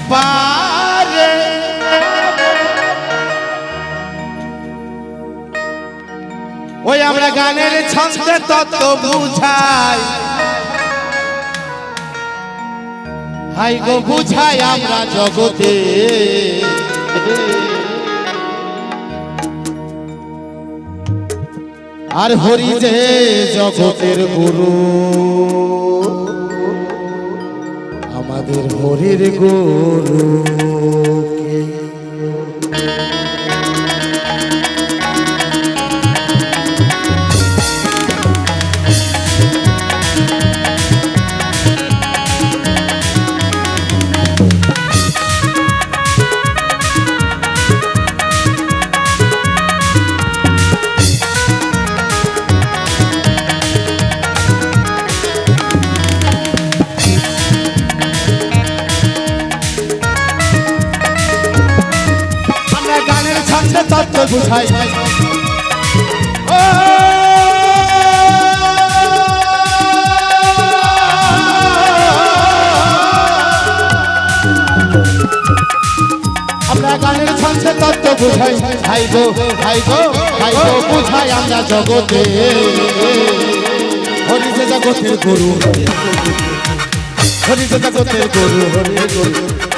পারে ওই আমরা গানের ছন্দে তত্ত্ব বুঝাই। হাই গো বুঝাই আমরা জগতে। আর হরি যে জগতের গুরু। আমাদের হরির গুরু। বুঝাই আমরা গানের ছন্দে তত্ত্ব বুঝাই। হাই গো হাই গো হাই গো, বুঝাই আমরা জগতে। হরি যে জগতের গুরু। হরি যে জগতের গুরু, হরি গুরু।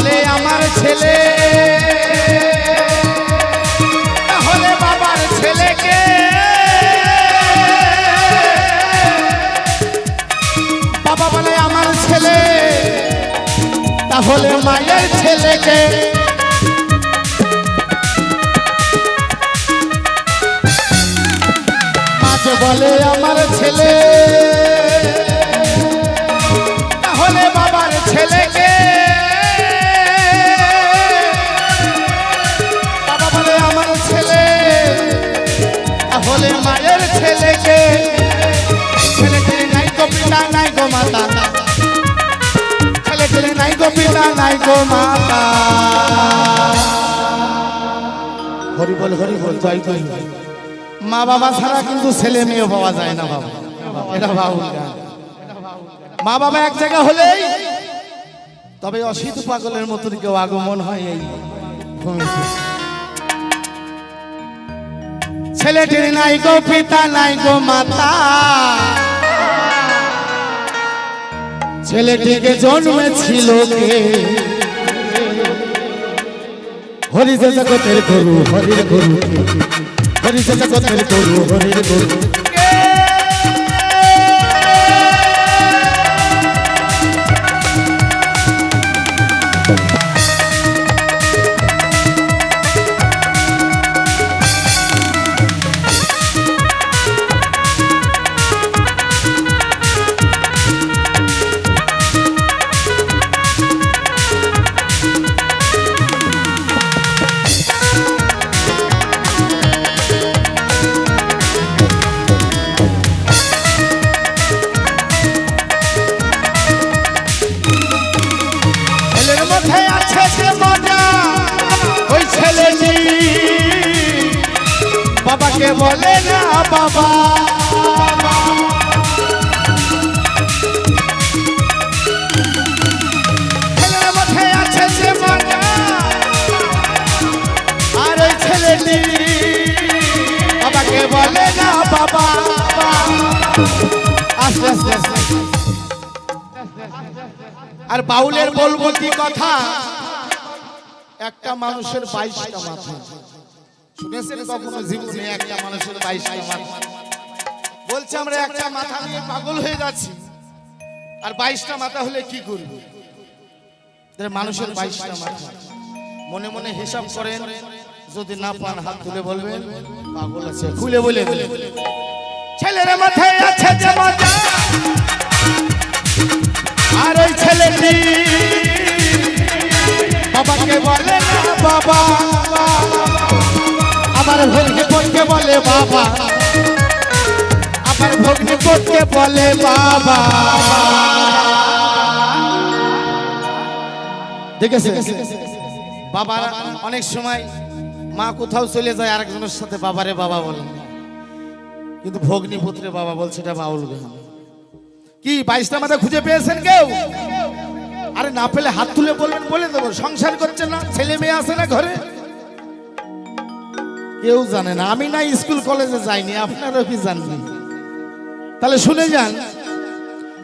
বলে আমার ছেলে। তাহলে বাবার ছেলেকে বাবা বলে আমার ছেলে। তাহলে মায়ের ছেলেকে পিতা নাই গো মাতা। হরি বল হরি বল জয় জয়। মা বাবা ছাড়া কিন্তু ছেলে মেয়ে পাওয়া যায় না বাবা। এটা বাবুল মা বাবা এক জায়গা হলেই তবে অসিত পাগলের মতন কেউ আগমন হয় এই ছেলেটির নাই গো পিতা নাই গো মাতা। ছেলেটিকে জন্মেছিল কে? হরি যে জগতের গরু, হরির গরু হরি যে জগতের গরু, হরির গরু বাবাকে বলে না, বাবা। ওই বলে না, বাবা। আর বাউলের বলব কি কথা? একটা মানুষের বাইশটা মাথা শুনেছেন কখনো জীবনে একটা মানুষের বাইশটা মাথা বলছে, আমরা একটা মাথা নিয়ে পাগল হয়ে যাচ্ছি। আর বাইশটা মাথা হলে কি করব? মানুষের বাইশটা মাথা। মনে মনে হিসাব করেন, যদি না পান হাত তুলে বলবেন, পাগল আছে। খুলে বলে ছেলের মাথায় আছে যে আর ওই ছেলেটি বাবাকে বলে না, বাবা। আমার ভগ্নি বোনকে বলে বাবা। আমার ভগ্নি করতে বলে বাবা। দেখেছে? বাবা অনেক সময় মা কোথাও চলে যায়, আরেকজনের সাথে বাবারে বাবা বলে। কিন্তু ভগ্নি পুত্রে বাবা বলছে, এটা বাউল গান। কি, বাইশটা মাথা খুঁজে পেয়েছেন কেউ? আরে না পেলে হাত তুলে বলবেন বলে দেবো। সংসার করছে না, ছেলে মেয়ে আছে না ঘরে? কেউ জানে না। আমি না স্কুল, কলেজে যাইনি, আপনারাও কি জাননি তাহলে শুনে যান,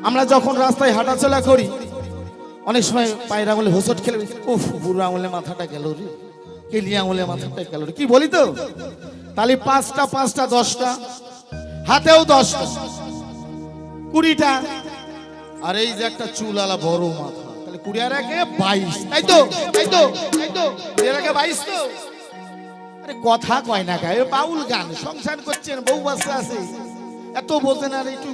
আমরা যখন রাস্তায় হাঁটাচলা করি, অনেক সময় পায়ের আঙুলে হোসট খেলে, উফ, বুড়ো আঙুলে মাথাটা গেল রে, কেলি আঙুলে মাথাটা গেল কি বলি তো? তাহলে পাঁচটা পাঁচটা, দশটা, হাতেও দশটা, কুড়িটা, আর এই যে একটা চুল আলা বড় মাথা, তাহলে কুড়ি আর একে বাইশ, তাই তো? তাই তো? তাই তো? বাইশ তো? কথা কয় না গায়ে। বাউল গান সংসার করছেন বউ বাচ্চা আছে। এত বোঝেন আর একটু।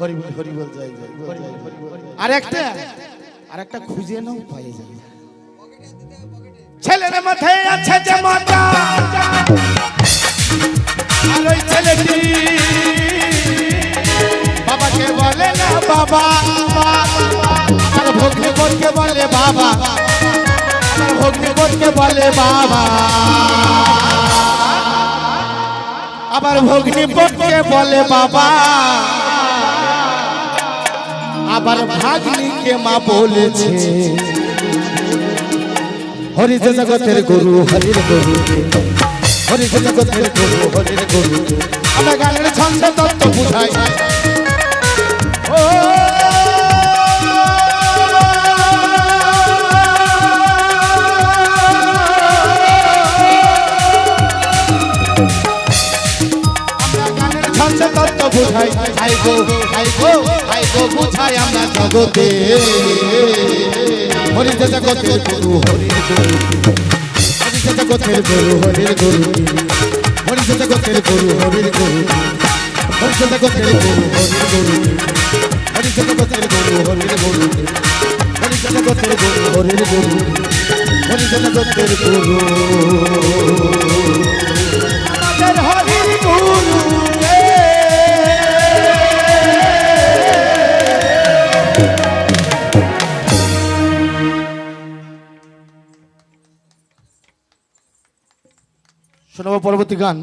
হরি বল হরি বল জয় জয় জয়, জয়, হরি বল। আর একটা আর একটা খুঁজে নাও পাই যাবে। ছেলের মাথায় আছে যে মাথা আর ওই ছেলেটি বাবাকে বলে না বাবা। আর ভগ্নি বোনকে বলে বাবা। ভগ্নি বোনকে বলে বাবা। আবার ভগ্নি বোনকে বলে বাবা। আবার ভাগ্নিকে মা বলেছে হরি জগতের গুরু, হরির গুরু। হরি জগতের গুরু, হরির গুরু। আমরা গানের ছন্দ তত্ত্ব বুঝাই। ও বুঝাই, হাই গো হাই গো হাই গো বুঝাই আমরা জগতে। হরি যে জগতের গুরু, হরির গুরু। হরি যে জগতের গুরু, হরির গুরু। হরি যে জগতের গুরু, হরির গুরু। হরি যে জগতের গুরু, হরির গুরু। হরি যে জগতের গুরু, হরির গুরু। হরি যে জগতের গুরু, হরির গুরু। হরি যে জগতের গুরু। আমাদের হরির গুরু। শোনাবো পরবর্তী গান।